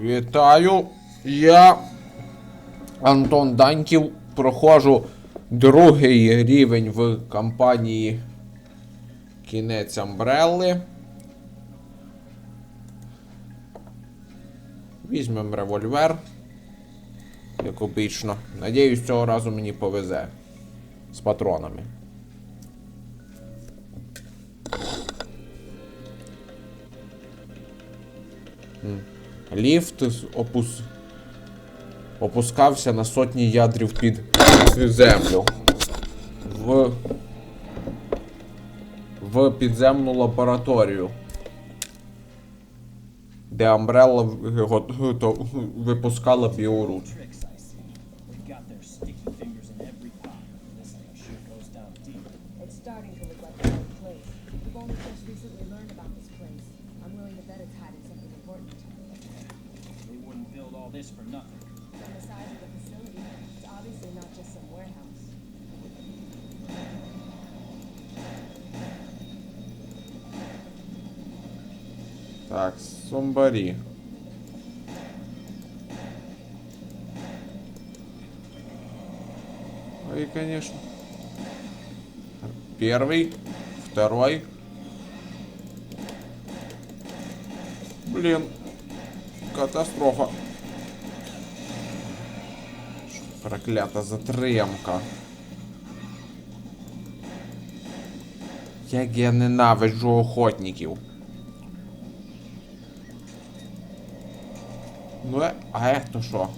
Вітаю! Я Антон Даньків проходжу другий рівень в кампанії Кінець Амбрелли. Візьмемо револьвер. Як обично. Надіюсь, цього разу мені повезе. З патронами. Ліфт опус... опускався на сотні ядрів під землю. В... В підземну лабораторію. Де Амбрелла випускала біорут. We've only just recently learned about this place. I'm willing to bet it's hiding something important. Build all this for nothing. From the size of the facility, it's obviously not just some warehouse. Так, зомбарі. Ой, конечно. Первый, второй. Блин, катастрофа. Проклята затримка. Як я ненавиджу охотників. Ну, а это то що?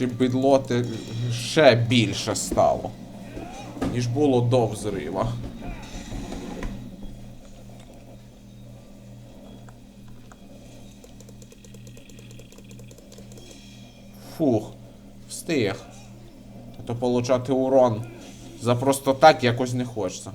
Чи бідлоти ще більше стало ніж було до взрива. Фух, встиг. А то получати урон за просто так якось не хочеться.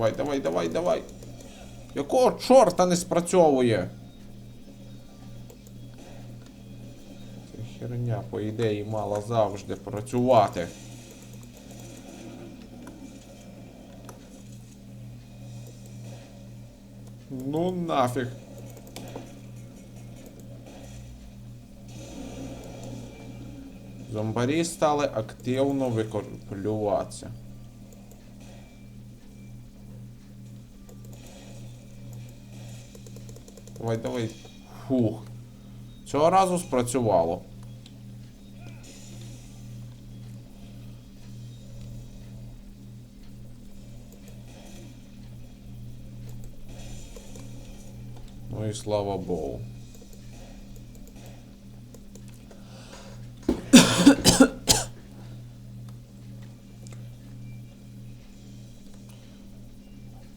Давай, давай, давай, давай. Якого чорта не спрацьовує? Ця херня, по ідеї, мала завжди працювати. Ну нафіг. Зомбарі стали активно викоплюватися. Давай, давай. Фух. Цього разу спрацювало. Ну і слава Богу.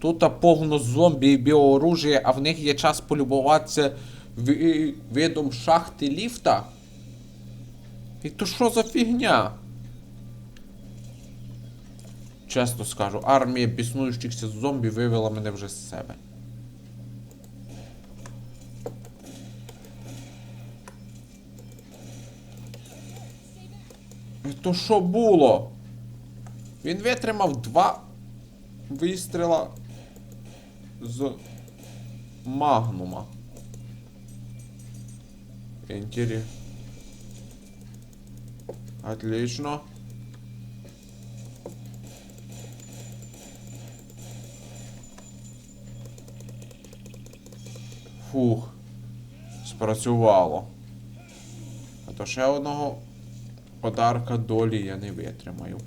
Тут повно зомбі і біооружія, а в них є час полюбуватися видом шахти ліфта. І то що за фігня? Чесно скажу, армія біснуючихся зомбі вивела мене вже з себе. І то що було? Він витримав два вистріла з магнума. Інтері. Отлично. Фух. Спрацювало. А то ще одного подарка долі я не витримаю.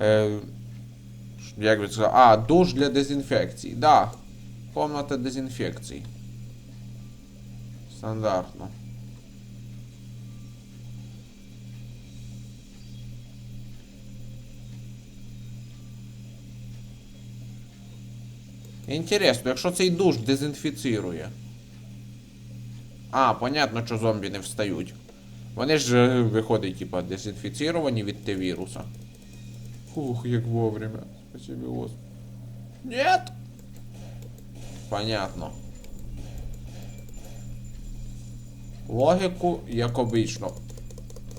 Е, як би це? А, душ для дезінфекції. Да. Комната дезінфекції. Стандартно. Інтересно, якщо цей душ дезінфіцирує. А, понятно, що зомбі не встають. Вони ж е, виходять, типа, дезінфіціровані від Т-віруса. Фух, як вовремя. Спасибо, Господи. Нет! Понятно. Логіку, як обично,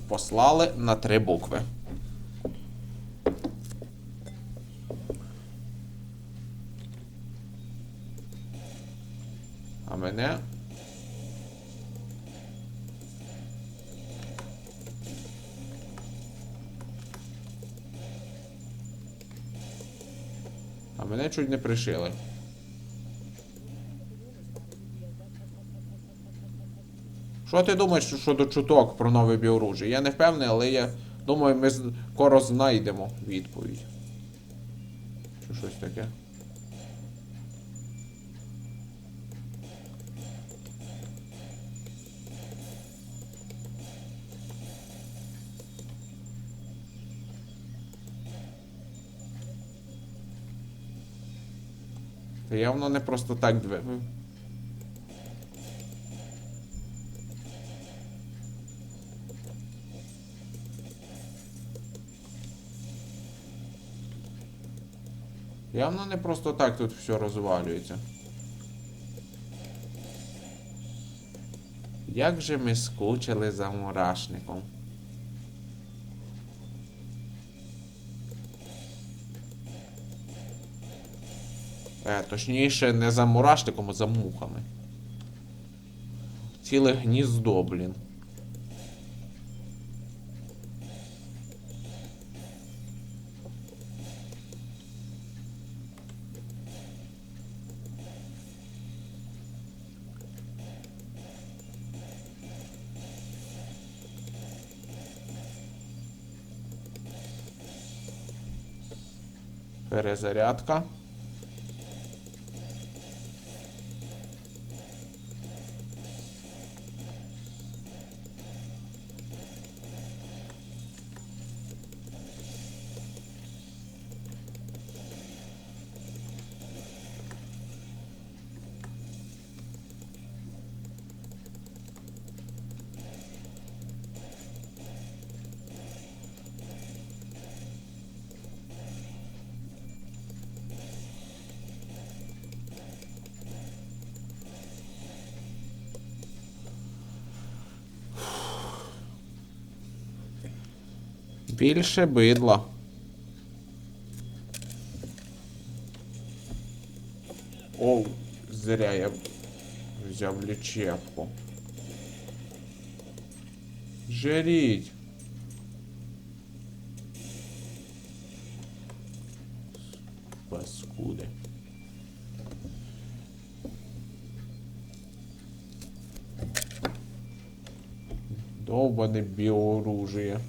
послали на три букви. А мене. Мене чуть не пришили. Що ти думаєш щодо чуток про нове біоружжя? Я не впевнений, але я думаю, ми скоро знайдемо відповідь. Чи щось таке. Та явно не просто так две. Явно не просто так тут все розвалюється. Як же ми скучили за мурашником. Точніше, не за мурашником, а за мухами. Ціле гніздо, блін. Перезарядка. Більше бидла. Оу, зря я взяв лічепку. Жеріть. Паскуди. Довбане біоружие.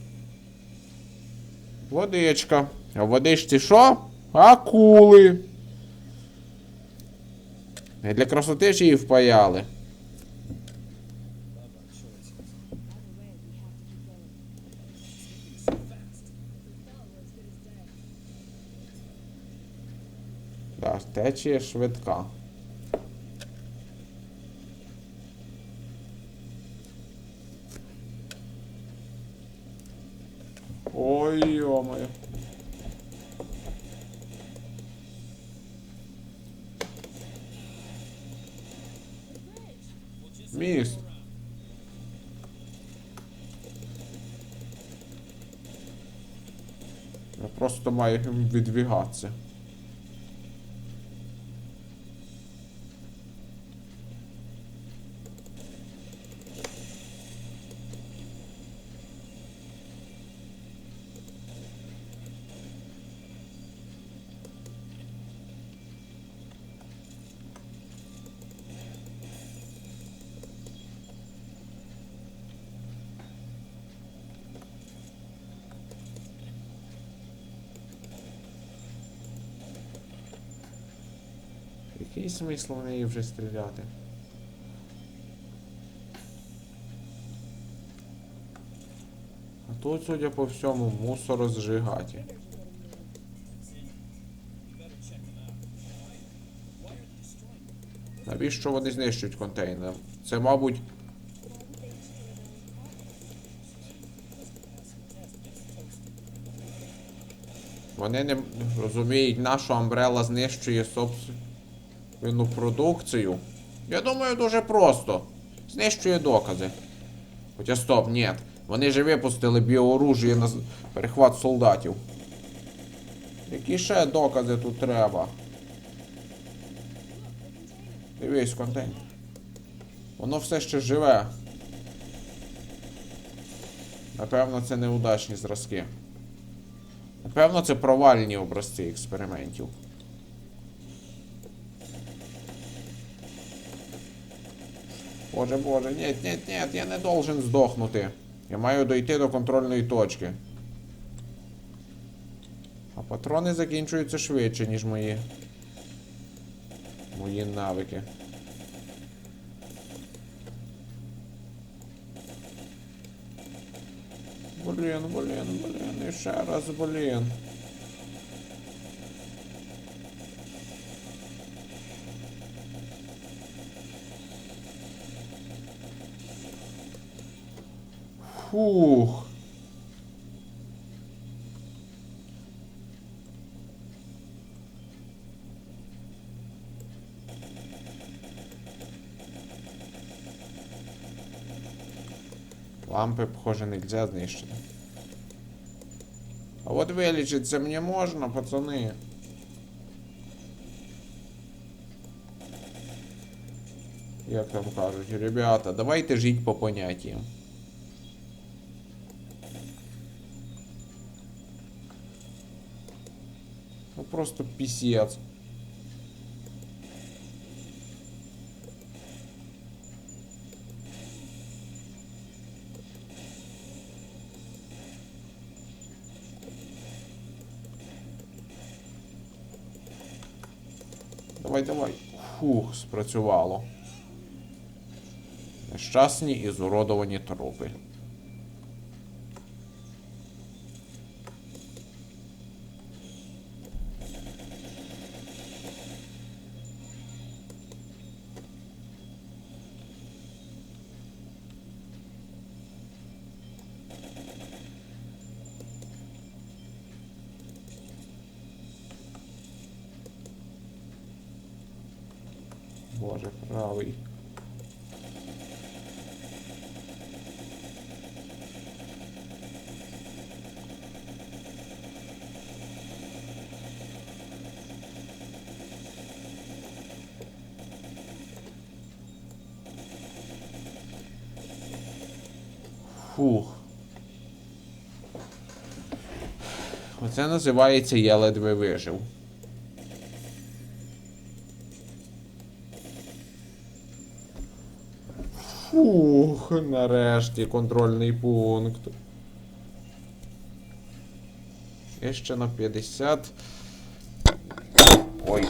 Водичка. А в водичці що? Акули. Не для красоти ж її впаяли. Так, течія швидка. Ой, ё-моё. Міст. Я просто маю відвігатися. Який смисл в неї вже стріляти? А тут, судя по всьому, мусор зжигаті. Навіщо вони знищують контейнер? Це, мабуть... Вони не розуміють, нашу Амбрела знищує собственно собственну продукцію. Я думаю, дуже просто. Знищує докази. Хоча стоп, ні. Вони же випустили біооружіє на перехват солдатів. Які ще докази тут треба? Дивись, контейнер. Воно все ще живе. Напевно, це неудачні зразки. Напевно, це провальні образці експериментів. Боже, боже, нет, нет, нет, я не должен здохнути. Я маю дойти до контрольної точки. А патрони закінчуються швидше, ніж мої. Мої навики. Блін, блін, блін, і ще раз, блін. Фух. Лампи, похоже, нельзя знищити. А от вилічитися мені можна, пацани. Як там кажуть, ребята, давайте жить по поняттям. Просто писец. Давай, давай. Фух, спрацювало. Нещасні і зуродовані трупи. Боже, правий. Фух. Оце називається я ледве вижив. Фух, нарешті контрольний пункт. Є ще на 50. Ой.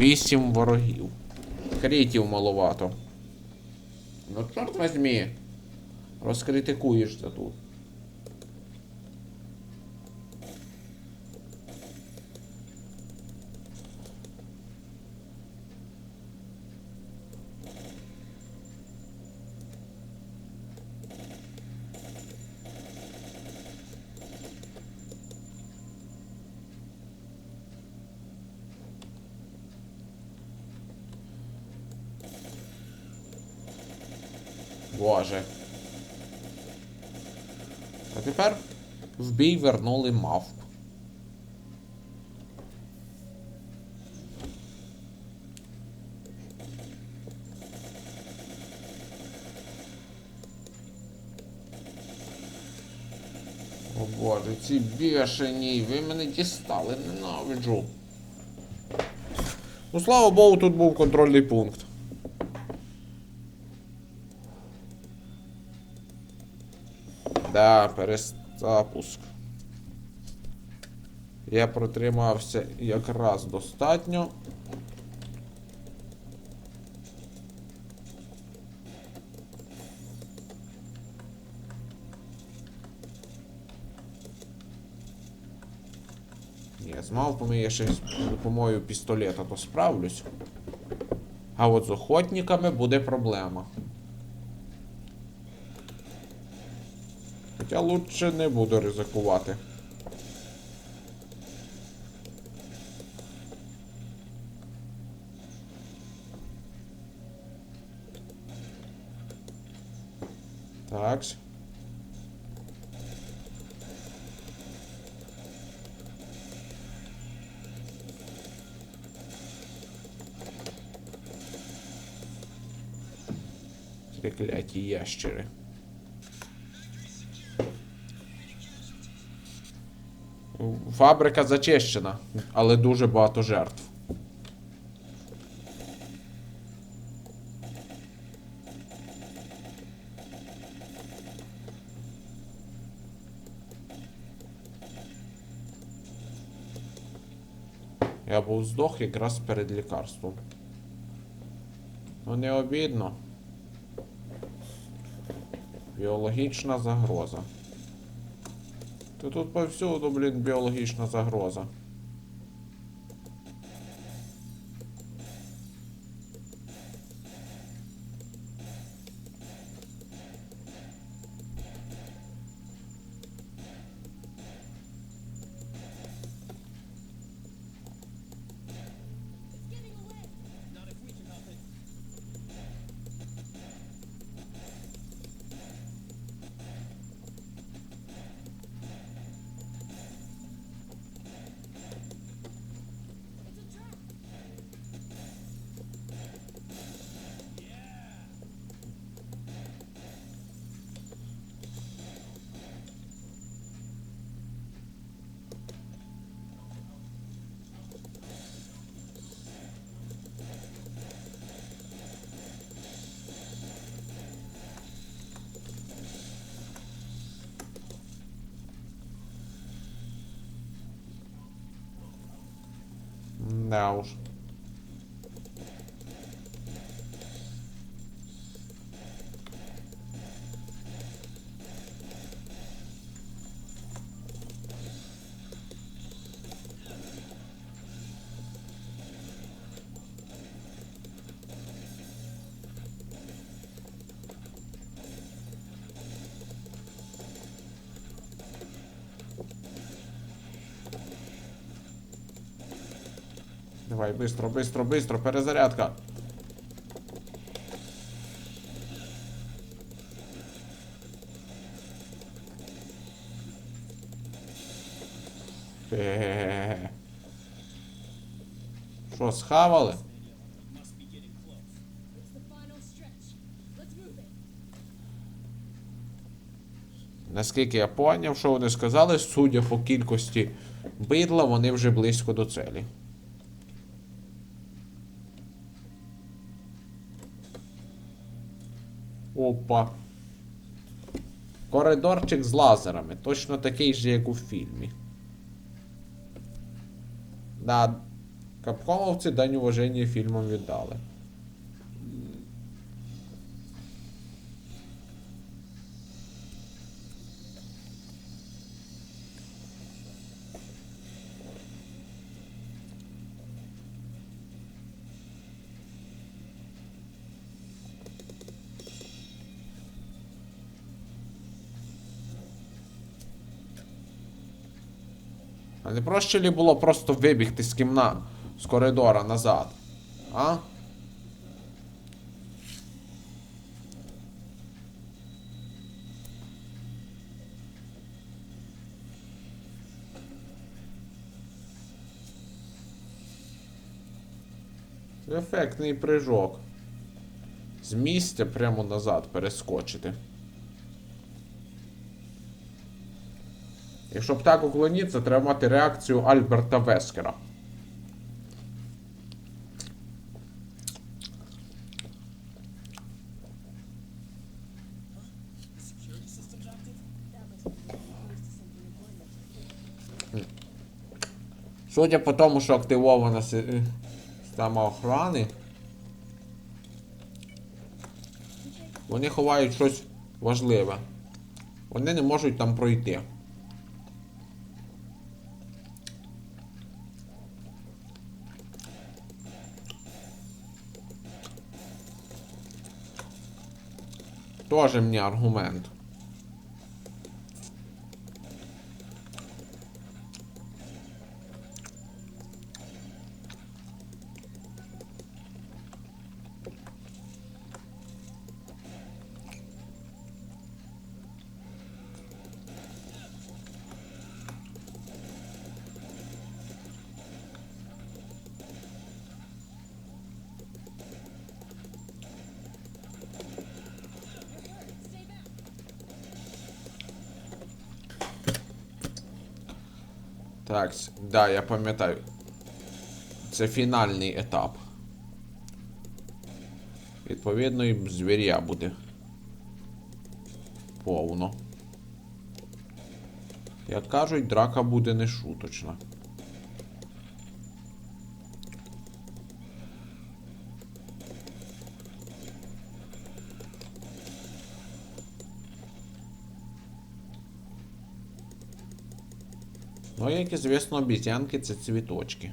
8 ворогів. Критів маловато. Ну, чорт возьми. Розкритикуєшся тут. Боже. Тепер в бій вернули мавп. О боже, ці бешені, ви мене дістали, ненавиджу. Ну, слава Богу, тут був контрольний пункт. Да, перезапуск. Я протримався якраз достатньо. Ні, з мавпами я ще з допомогою пістолета то справлюсь. А от з охотниками буде проблема. Хоча лучше не буду ризикувати. Такс. Прикляті ящери. Фабрика зачищена, але дуже багато жертв. Я був здох якраз перед лікарством. Ну не обідно. Біологічна загроза. Та тут повсюду, блін, біологічна загроза. Да Давай, быстро, быстро, быстро, перезарядка. Хе-хе-хе. Що, схавали? Must be getting close. It's the final stretch. Let's move it. Наскільки я поняв, що вони сказали, судя по кількості бидла, вони вже близько до целі. Опа. Коридорчик з лазерами. Точно такий же, як у фільмі. Да. Капкомовці дань уваження фільмам віддали. Не проще ли було просто вибігти з кімна з коридора назад? А? Ефектний прыжок. З місця прямо назад перескочити. І щоб так уклонитися, треба мати реакцію Альберта Вескера. Судя по тому, що активована е, система охорони, вони ховають щось важливе. Вони не можуть там пройти. Тоже мені аргумент. Так, да, я пам'ятаю. Це фінальний етап. Відповідно, і звір'я буде. Повно. Як кажуть, драка буде не шуточна. Ну, як звісно, обіцянки це цвіточки.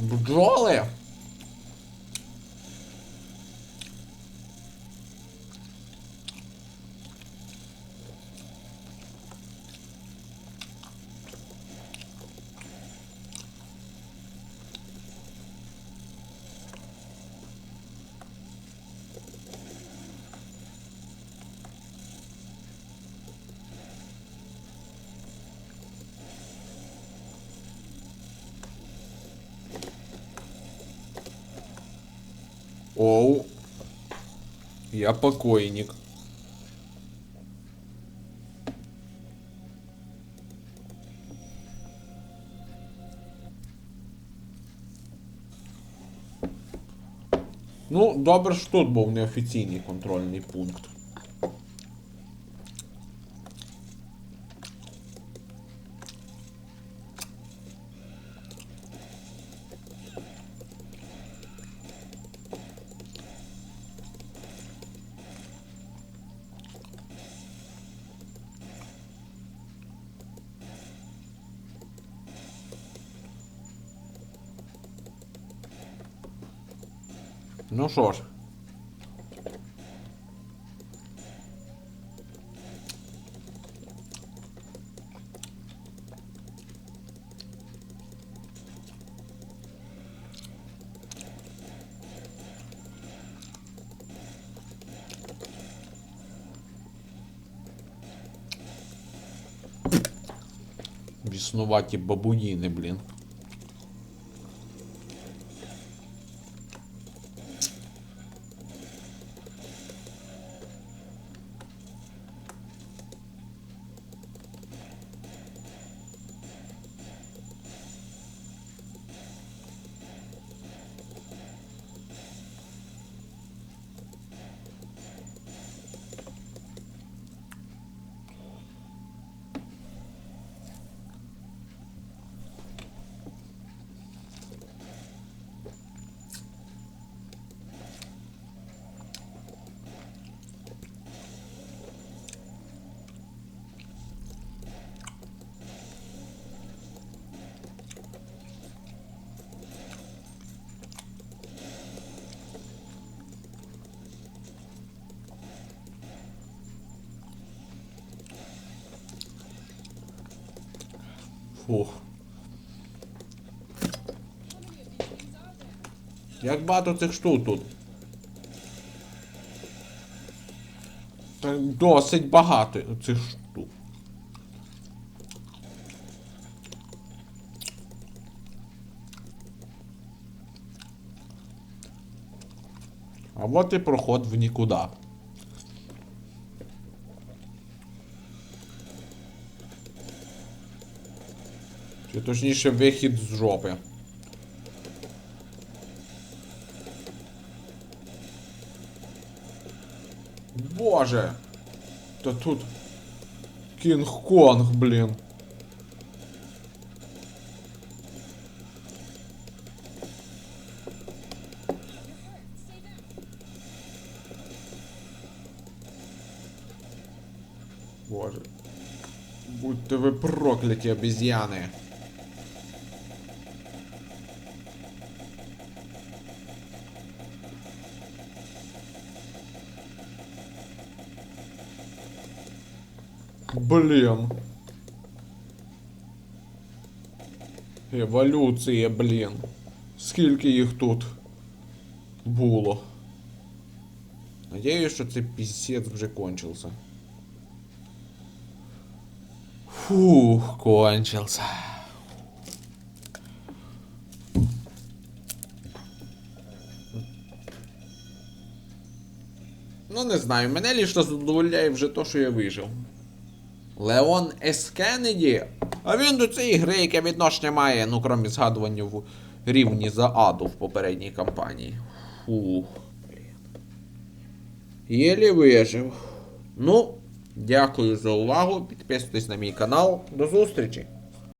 Бджоли! Оу. Я покойник. Ну, добре, що тут був неофіційний контрольний пункт. що ж. Біснуваті бабуїни, блін. Фух. Як багато цих штук тут? Досить багато цих штук. А вот і проход в нікуди. Чи точніше вихід з жопи. Боже! Та тут Кінг-Конг, блін. Боже. Будьте ви прокляті обезьяни. Блін. Еволюція, блін. Скільки їх тут було? Надіюсь, що цей пісець вже кончився. Фух, кончился. Ну, не знаю, мене лише задовольняє вже то, що я вижив. Леон С. Кеннеді. А він до цієї гри, яке відношення має, ну крім згадування в рівні за аду в попередній кампанії. Фух. Єлі вижив. Ну, дякую за увагу. Підписуйтесь на мій канал. До зустрічі!